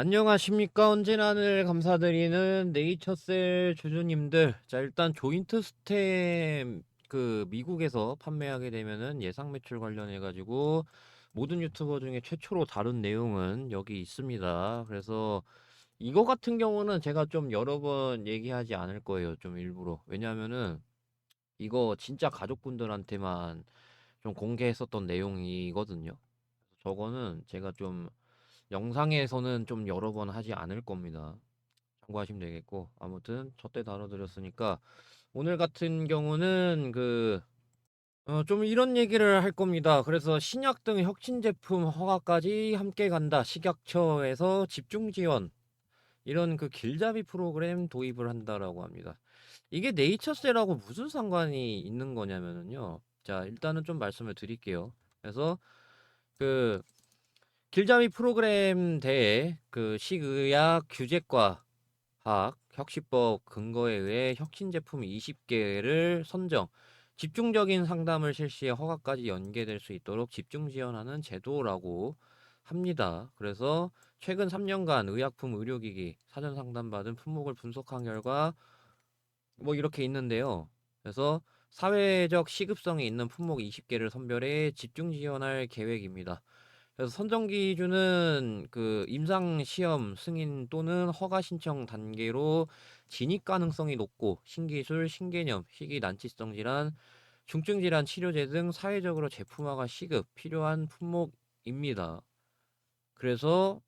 안녕하십니까. 언제나 늘 감사드리는 네이처셀 주주님들. 자, 일단 조인트 스템 그 미국에서 판매하게 되면은 예상 매출 관련해 가지고 모든 유튜버 중에 최초로 다룬 내용은 여기 있습니다. 그래서 이거 같은 경우는 제가 좀 여러 번 얘기하지 않을 거예요. 좀 일부러. 왜냐하면은 이거 진짜 가족분들한테만 좀 공개했었던 내용이거든요. 저거는 제가 좀 영상에서는 좀 여러 번 하지 않을 겁니다. 참고하시면 되겠고 아무튼 저때 다뤄드렸으니까 오늘 같은 경우는 그 어, 좀 이런 얘기를 할 겁니다. 그래서 신약 등 혁신 제품 허가까지 함께 간다. 식약처에서 집중 지원 이런 그 길잡이 프로그램 도입을 한다라고 합니다. 이게 네이처셀하고 무슨 상관이 있는 거냐면은요. 자, 일단은 좀 말씀을 드릴게요. 그래서 그 길잡이 프로그램 대에 그 식의약 규제과 학 혁신법 근거에 의해 혁신 제품 20개를 선정 집중적인 상담을 실시해 허가까지 연계될 수 있도록 집중 지원하는 제도라고 합니다. 그래서 최근 3년간 의약품 의료기기 사전 상담받은 품목을 분석한 결과 뭐 이렇게 있는데요. 그래서 사회적 시급성이 있는 품목 20개를 선별해 집중 지원할 계획입니다. 그래서 선정 기준은 그 임상 시험 승인 또는 허가 신청 단계로 진입 가능성이 높고 신기술, 신개념, 희귀 난치성 질환, 중증 질환 치료제 등 사회적으로 제품화가 시급 필요한 품목입니다. 그래서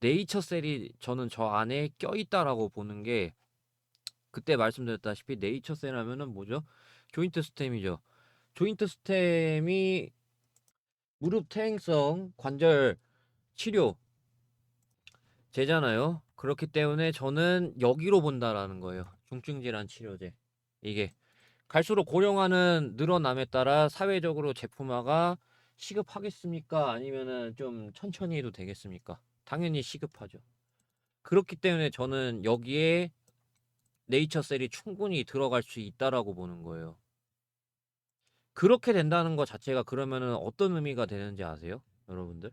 네이처셀이 저는 저 안에 껴있다라고 보는 게 그때 말씀드렸다시피 네이처셀 하면은 뭐죠? 조인트 스템이죠. 조인트 스템이 무릎 퇴행성 관절 치료 제잖아요. 그렇기 때문에 저는 여기로 본다라는 거예요. 중증 질환 치료제. 이게 갈수록 고령화는 늘어남에 따라 사회적으로 제품화가 시급하겠습니까? 아니면은 좀 천천히 해도 되겠습니까? 당연히 시급하죠. 그렇기 때문에 저는 여기에 네이처셀이 충분히 들어갈 수 있다라고 보는 거예요. 그렇게 된다는 것 자체가 그러면은 어떤 의미가 되는지 아세요? 여러분들?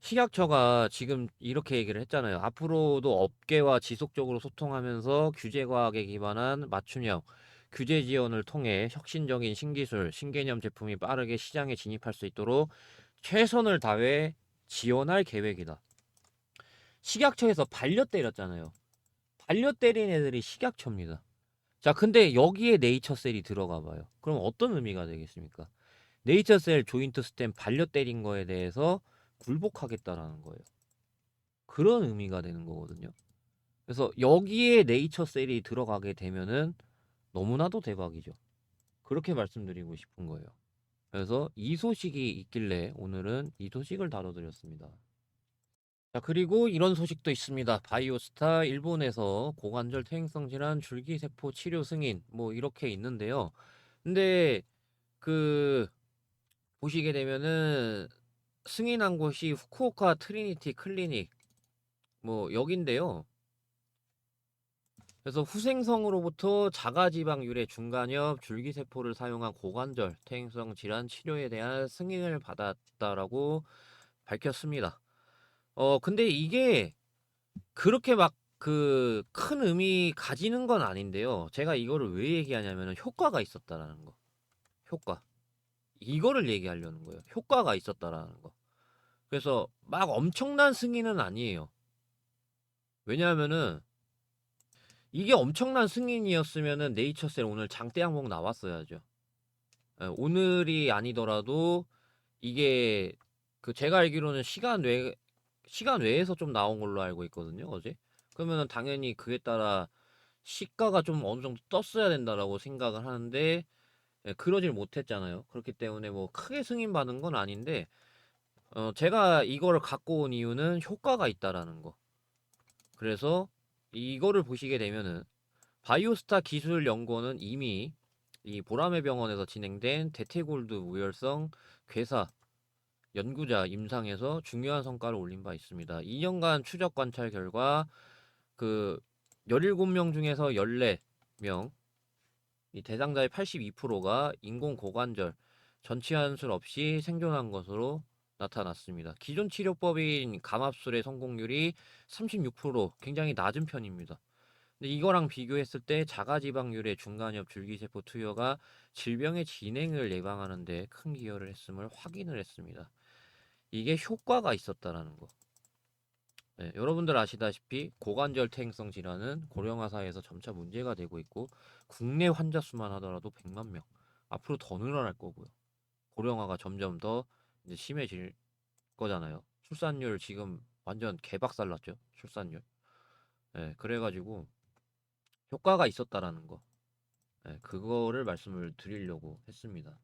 식약처가 지금 이렇게 얘기를 했잖아요. 앞으로도 업계와 지속적으로 소통하면서 규제 과학에 기반한 맞춤형 규제 지원을 통해 혁신적인 신기술, 신개념 제품이 빠르게 시장에 진입할 수 있도록 최선을 다해 지원할 계획이다. 식약처에서 발려 때렸잖아요. 발려 때린 애들이 식약처입니다. 자, 근데 여기에 네이처셀이 들어가 봐요. 그럼 어떤 의미가 되겠습니까? 네이처셀 조인트 스템 발려 때린 거에 대해서 굴복하겠다라는 거예요. 그런 의미가 되는 거거든요. 그래서 여기에 네이처셀이 들어가게 되면은 너무나도 대박이죠. 그렇게 말씀드리고 싶은 거예요. 그래서 이 소식이 있길래 오늘은 이 소식을 다뤄드렸습니다. 자, 그리고 이런 소식도 있습니다. 바이오스타 일본에서 고관절 퇴행성 질환 줄기세포 치료 승인 뭐 이렇게 있는데요. 근데 그 보시게 되면은 승인한 곳이 후쿠오카 트리니티 클리닉 뭐 여긴데요. 그래서 후생성으로부터 자가지방 유래 중간엽 줄기세포를 사용한 고관절 퇴행성 질환 치료에 대한 승인을 받았다라고 밝혔습니다. 어, 근데 이게 그렇게 막 그 큰 의미 가지는 건 아닌데요. 제가 이거를 왜 얘기하냐면 효과가 있었다라는 거. 효과. 이거를 얘기하려는 거예요. 효과가 있었다라는 거. 그래서 막 엄청난 승인은 아니에요. 왜냐하면은 이게 엄청난 승인이었으면은 네이처셀 오늘 장대 항목 나왔어야죠. 예, 오늘이 아니더라도 이게 그 제가 알기로는 시간 외 시간 외에서 좀 나온 걸로 알고 있거든요, 어제. 그러면은 당연히 그에 따라 시가가 좀 어느 정도 떴어야 된다라고 생각을 하는데 예, 그러질 못했잖아요. 그렇기 때문에 뭐 크게 승인받은 건 아닌데 어, 제가 이거를 갖고 온 이유는 효과가 있다라는 거. 그래서 이거를 보시게 되면은 바이오스타 기술 연구원은 이미 이 보라매 병원에서 진행된 대퇴골드 우열성 괴사 연구자 임상에서 중요한 성과를 올린 바 있습니다. 2년간 추적 관찰 결과 그 17명 중에서 14명 이 대상자의 82%가 인공 고관절 전치 환술 없이 생존한 것으로 나타났습니다. 기존 치료법인 감압술의 성공률이 36% 굉장히 낮은 편입니다. 근데 이거랑 비교했을 때 자가지방률의 중간엽 줄기세포 투여가 질병의 진행을 예방하는 데 큰 기여를 했음을 확인을 했습니다. 이게 효과가 있었다라는 거. 네, 여러분들 아시다시피 고관절 퇴행성 질환은 고령화 사회에서 점차 문제가 되고 있고 국내 환자 수만 하더라도 100만 명. 앞으로 더 늘어날 거고요. 고령화가 점점 더 이제 심해질 거잖아요. 출산율 지금 완전 개박살 났죠. 출산율. 예, 그래가지고 효과가 있었다라는 거. 예, 그거를 말씀을 드리려고 했습니다.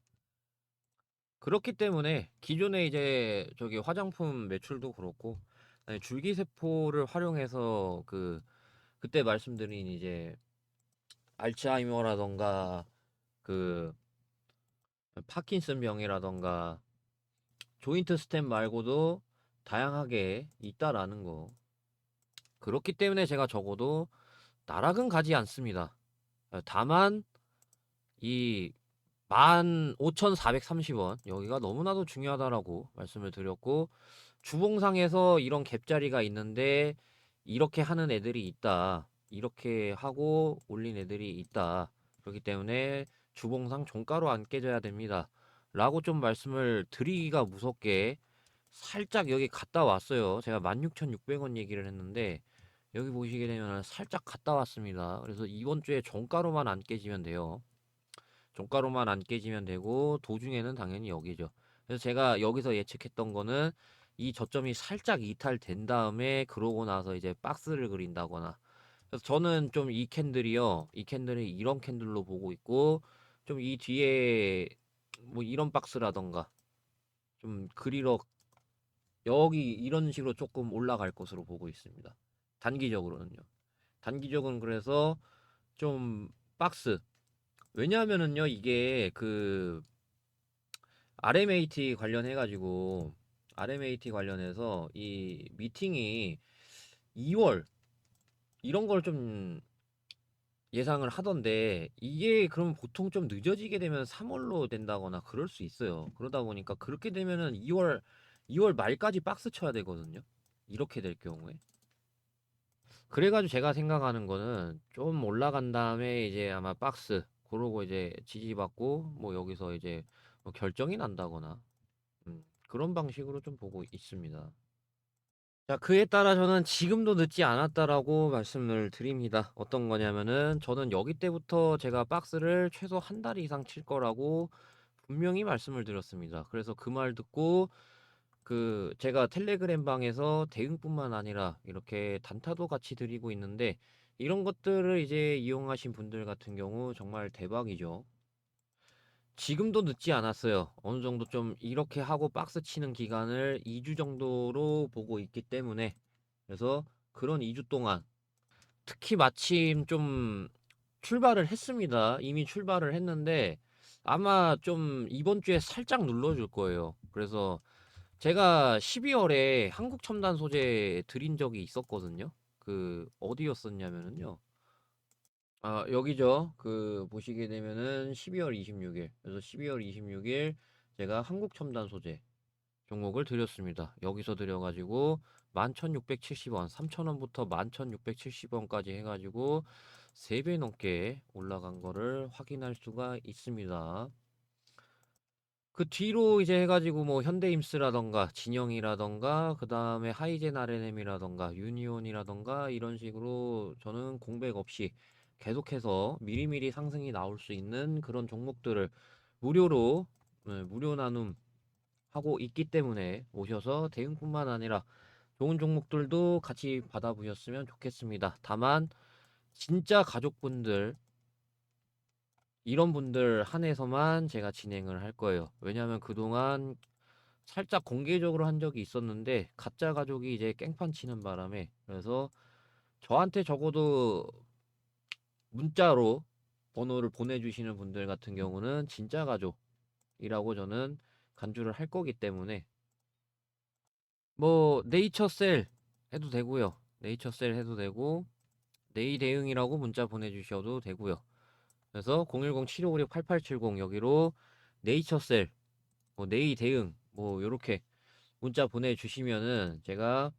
그렇기 때문에 기존에 이제 저기 화장품 매출도 그렇고 줄기세포를 활용해서 그 그때 말씀드린 이제 알츠하이머라던가 그 파킨슨 병이라던가 조인트 스템 말고도 다양하게 있다라는 거. 그렇기 때문에 제가 적어도 나락은 가지 않습니다. 다만 이 15,430원 여기가 너무나도 중요하다라고 말씀을 드렸고 주봉상에서 이런 갭자리가 있는데 이렇게 하는 애들이 있다. 이렇게 하고 올린 애들이 있다. 그렇기 때문에 주봉상 종가로 안 깨져야 됩니다. 라고 좀 말씀을 드리기가 무섭게 살짝 여기 갔다 왔어요. 제가 16,600원 얘기를 했는데 여기 보시게 되면 살짝 갔다 왔습니다. 그래서 이번 주에 종가로만 안 깨지면 돼요. 종가로만 안 깨지면 되고 도중에는 당연히 여기죠. 그래서 제가 여기서 예측했던 거는 이 저점이 살짝 이탈된 다음에 그러고 나서 이제 박스를 그린다거나 그래서 저는 좀 이 캔들이요. 이 캔들이 이런 캔들로 보고 있고 좀 이 뒤에 뭐 이런 박스라던가 좀 그리러 여기 이런 식으로 조금 올라갈 것으로 보고 있습니다. 단기적으로는요. 단기적은 그래서 좀 박스 왜냐하면은요 이게 그 RMAT 관련해 가지고 RMAT 관련해서 이 미팅이 2월 이런 걸 좀 예상을 하던데 이게 그럼 보통 좀 늦어지게 되면 3월로 된다거나 그럴 수 있어요. 그러다 보니까 그렇게 되면은 2월 2월 말까지 박스 쳐야 되거든요. 이렇게 될 경우에. 그래가지고 제가 생각하는 거는 좀 올라간 다음에 이제 아마 박스 그러고 이제 지지받고 뭐 여기서 이제 뭐 결정이 난다거나 음, 그런 방식으로 좀 보고 있습니다. 자, 그에 따라 저는 지금도 늦지 않았다라고 말씀을 드립니다. 어떤 거냐면은 저는 여기 때부터 제가 박스를 최소 한 달 이상 칠 거라고 분명히 말씀을 드렸습니다. 그래서 그 말 듣고 그 제가 텔레그램 방에서 대응뿐만 아니라 이렇게 단타도 같이 드리고 있는데 이런 것들을 이제 이용하신 분들 같은 경우 정말 대박이죠. 지금도 늦지 않았어요. 어느 정도 좀 이렇게 하고 박스 치는 기간을 2주 정도로 보고 있기 때문에 그래서 그런 2주 동안 특히 마침 좀 출발을 했습니다. 이미 출발을 했는데 아마 좀 이번 주에 살짝 눌러줄 거예요. 그래서 제가 12월에 한국 첨단 소재 드린 적이 있었거든요. 그 어디였었냐면은요. 아, 여기죠. 그 보시게 되면은 12월 26일. 그래서 12월 26일 제가 한국 첨단 소재 종목을 드렸습니다. 여기서 드려가지고 11,670원, 3,000원부터 11,670원까지 해가지고 3배 넘게 올라간 거를 확인할 수가 있습니다. 그 뒤로 이제 해 가지고 뭐 현대임스라던가 진영이라던가 그 다음에 하이젠 RNM이라던가 유니온이라던가 이런 식으로 저는 공백 없이 계속해서 미리미리 상승이 나올 수 있는 그런 종목들을 무료로 네, 무료 나눔 하고 있기 때문에 오셔서 대응뿐만 아니라 좋은 종목들도 같이 받아 보셨으면 좋겠습니다. 다만 진짜 가족분들 이런 분들 한해서만 제가 진행을 할 거예요. 왜냐하면 그동안 살짝 공개적으로 한 적이 있었는데 가짜 가족이 이제 깽판 치는 바람에 그래서 저한테 적어도 문자로 번호를 보내주시는 분들 같은 경우는 진짜 가족이라고 저는 간주를 할 거기 때문에 뭐 네이처셀 해도 되고요. 네이처셀 해도 되고 네이 대응이라고 문자 보내주셔도 되고요. 그래서 010-7556-8870 여기로 네이처셀, 뭐 네이 대응, 뭐 요렇게 문자 보내주시면은 제가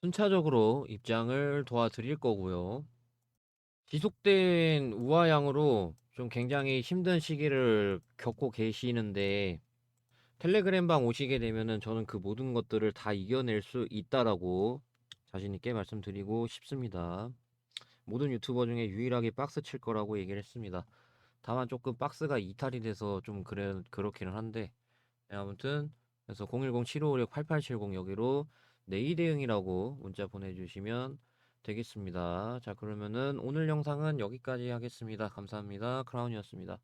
순차적으로 입장을 도와드릴 거고요. 지속된 우하양으로 좀 굉장히 힘든 시기를 겪고 계시는데 텔레그램 방 오시게 되면은 저는 그 모든 것들을 다 이겨낼 수 있다라고 자신 있게 말씀드리고 싶습니다. 모든 유튜버 중에 유일하게 박스 칠 거라고 얘기를 했습니다. 다만 조금 박스가 이탈이 돼서 좀 그래 그렇기는 한데 네, 아무튼 그래서 010-7556-8870 여기로 내일 대응이라고 문자 보내주시면 되겠습니다. 자 그러면은 오늘 영상은 여기까지 하겠습니다. 감사합니다. 크라운이었습니다.